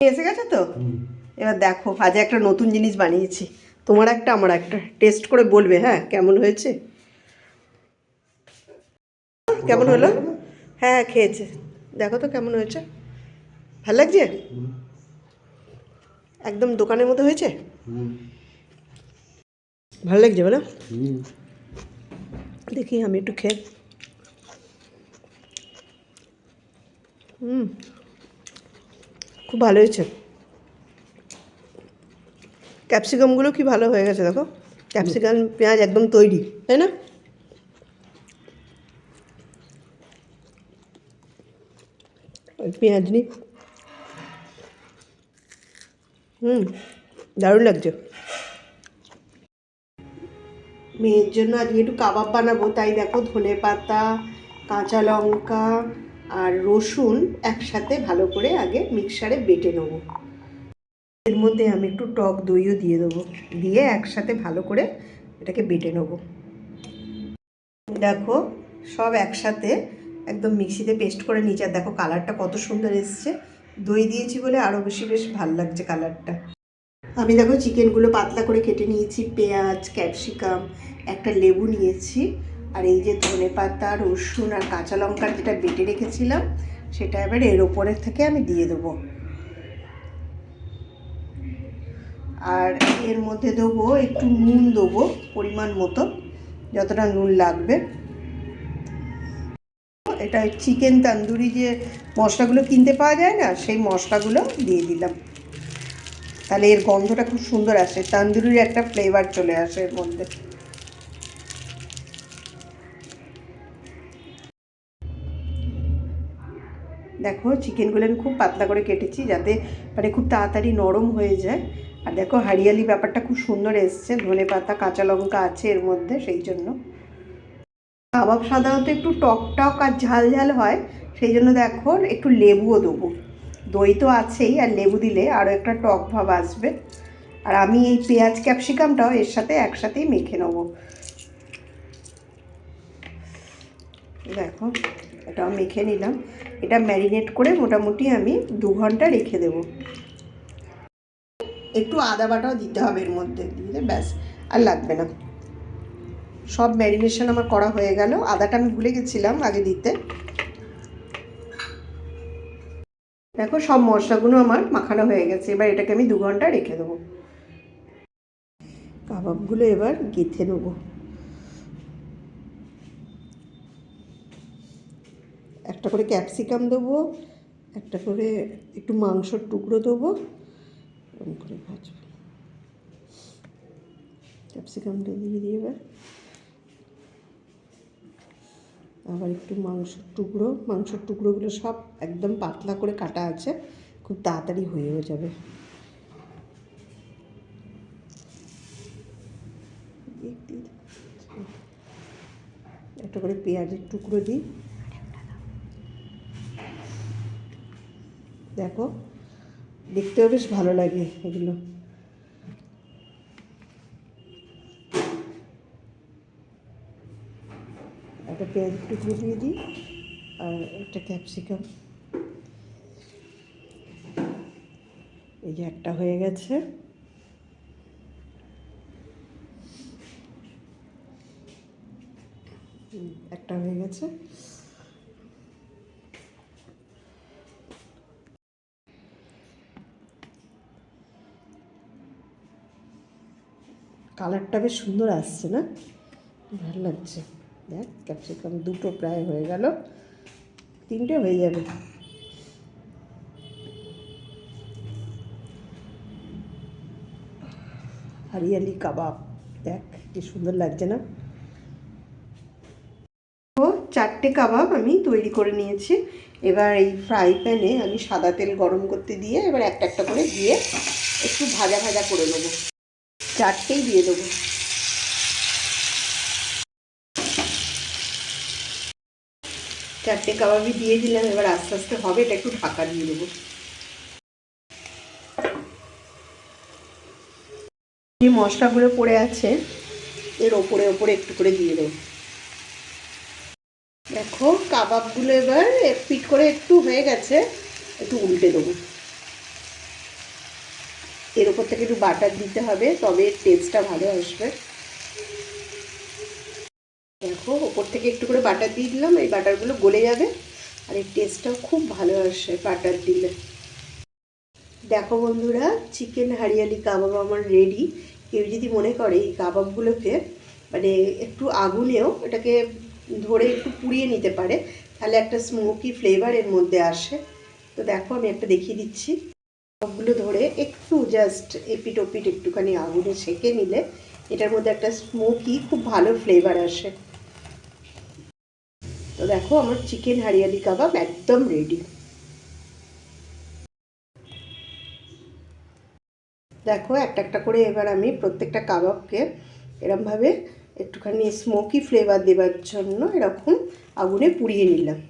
এসে গেছে তো? এবার দেখো আজ একটা নতুন জিনিস বানিয়েছি। তোমার একটা আমার একটা। টেস্ট করে বলবে হ্যাঁ কেমন হয়েছে? কেমন হলো? হ্যাঁ খেয়েছে। দেখো তো কেমন হয়েছে। ভালো লাগছে? একদম দোকানের মতো হয়েছে? ভালো লাগছে বলো? দেখি আমি একটু খেয়ে হুম। খুব ভালো হয়েছে ক্যাপসিকামগুলো কি ভালো হয়ে গেছে দেখো। ক্যাপসিকাম, পেঁয়াজ একদম তৈরি, তাই না? পেঁয়াজ নি হুম, দারুণ লাগছে। মেয়ের জন্য আজকে একটু কাবাব বানাবো, তাই দেখো ধনে পাতা কাঁচা লঙ্কা আর রসুন একসাথে ভালো করে আগে মিক্সারে বেটে নেব। এর মধ্যে আমি একটু টক দইও দিয়ে দেবো। দিয়ে একসাথে ভালো করে এটাকে বেটে নেব। দেখো, সব একসাথে একদম মিক্সিতে পেস্ট করে নিচে আর দেখো, কালারটা কত সুন্দর এসছে। দই দিয়েছি বলে আরও বেশি বেশ ভালো লাগছে কালারটা। আমি দেখো, চিকেনগুলো পাতলা করে কেটে নিয়েছি। পেঁয়াজ, ক্যাপসিকাম, একটা লেবু নিয়েছি। আর এই যে ধনে পাতা, রসুন আর কাঁচা লঙ্কার যেটা বেটে রেখেছিলাম, সেটা এবার এর ওপরের থেকে আমি দিয়ে দেবো। আর এর মধ্যে দেবো একটু নুন দেবো পরিমাণ মতো, যতটা নুন লাগবে। এটা চিকেন তান্দুরি যে মশলাগুলো কিনতে পাওয়া যায় না, সেই মশলাগুলো দিয়ে দিলাম। তাহলে এর গন্ধটা খুব সুন্দর আসে, তান্দুরির একটা ফ্লেভার চলে আসে এর মধ্যে। দেখো চিকেনগুলো আমি খুব পাতলা করে কেটেছি যাতে মানে খুব তাড়াতাড়ি নরম হয়ে যায়। আর দেখো, হারিয়ালি ব্যাপারটা খুব সুন্দর এসছে, ধনে পাতা, কাঁচা লঙ্কা আছে এর মধ্যে সেই জন্য। কাবাব সাধারণত একটু টক টক আর ঝাল ঝাল হয়, সেই জন্য দেখো, একটু লেবুও দেবো। দই তো আছেই, আর লেবু দিলে আরও একটা টক ভাব আসবে। আর আমি এই পেঁয়াজ, ক্যাপসিকামটাও এর সাথে একসাথেই মেখে নেব। দেখো এটাও মেখে নিলাম। এটা ম্যারিনেট করে মোটামুটি আমি দু ঘণ্টা রেখে দেব। একটু আদা বাটাও দিতে হবে এর মধ্যে দিলে ব্যাস, আর লাগবে না। সব ম্যারিনেশন আমার করা হয়ে গেল। আদাটা আমি ভুলে গেছিলাম আগে দিতে। দেখো, সব মশলাগুলো আমার মাখানো হয়ে গেছে। এবার এটাকে আমি দু ঘণ্টা রেখে দেবো। কাবাবগুলো এবার গেঁথে নেব। একটা করে ক্যাপসিকাম দেবো, একটা করে একটু মাংসর টুকরো দেবো, এরকম করে ভাজবো। ক্যাপসিকামটা দিয়ে দিয়ে এবার। আবার একটু মাংসর টুকরো, মাংসর টুকরোগুলো সব একদম পাতলা করে কাটা আছে, খুব তাড়াতাড়ি হয়েও যাবে। একটা করে পেঁয়াজের টুকরো দিই। দেখো, দেখতেও বেশ ভালো লাগে এগুলো। একটা পেঁয়াজ টুকরো দিয়ে দিই, আর একটা ক্যাপসিকাম। এই যে একটা হয়ে গেছে। একটা হয়ে গেছে। কালারটা বেশ সুন্দর আসছে, না? ভালো লাগছে। দেখ, ক্যাপসিকাম দুটো প্রায় হয়ে গেল। তিনটে হয়ে যাবে। হারিয়ালি কাবাব। দেখ, কি সুন্দর লাগছে, না? ও, চারটে কাবাব আমি তৈরি করে নিয়েছি। এবার এই ফ্রাই প্যানে আমি সাদা তেল গরম করতে দিয়ে এবার একটা একটা করে দিয়ে একটু ভাজা ভাজা করে নেব। চারটেই দিয়ে দেবো। চারটে কাবাবই দিয়ে দিলাম, এবার আস্তে আস্তে হবে, এটা একটু ঢাকা দিয়ে দেবো। যে মশলাগুলো পড়ে আছে, এর ওপরে ওপরে একটু করে দিয়ে দেবো। দেখো, কাবাবগুলো এবার পিট করে একটু হয়ে গেছে, একটু উল্টে দেবো। এর উপর থেকে একটু বাটার দিতে হবে, তবে টেস্টটা ভালো আসবে। দেখো ওপর থেকে একটু করে বাটার দিয়ে দিলাম, এই বাটারগুলো গলে যাবে, আর এই টেস্টটাও খুব ভালো আসে বাটার দিলে। দেখো বন্ধুরা চিকেন হারিয়ালি কাবাব আমার রেডি কেউ যদি মনে করে এই কাবাবগুলোকে মানে একটু আগুনেও এটাকে ধরে একটু পুড়িয়ে নিতে পারে, তাহলে একটা স্মোকি ফ্লেভার এর মধ্যে আসে। তো দেখো, আমি একটা দেখিয়ে দিচ্ছি। কাবাবগুলো ধরে একটু জাস্ট এপিট ওপিট একটুখানি আগুনে সেকে নিলে এটার মধ্যে একটা স্মোকি খুব ভালো ফ্লেভার আসে। তো দেখো আমার চিকেন হারিয়ালি কাবাব একদম রেডি দেখো একটা একটা করে এবার আমি প্রত্যেকটা কাবাবকে এরমভাবে একটুখানি স্মোকি ফ্লেভার দেওয়ার জন্য এরকম আগুনে পুড়িয়ে নিলাম।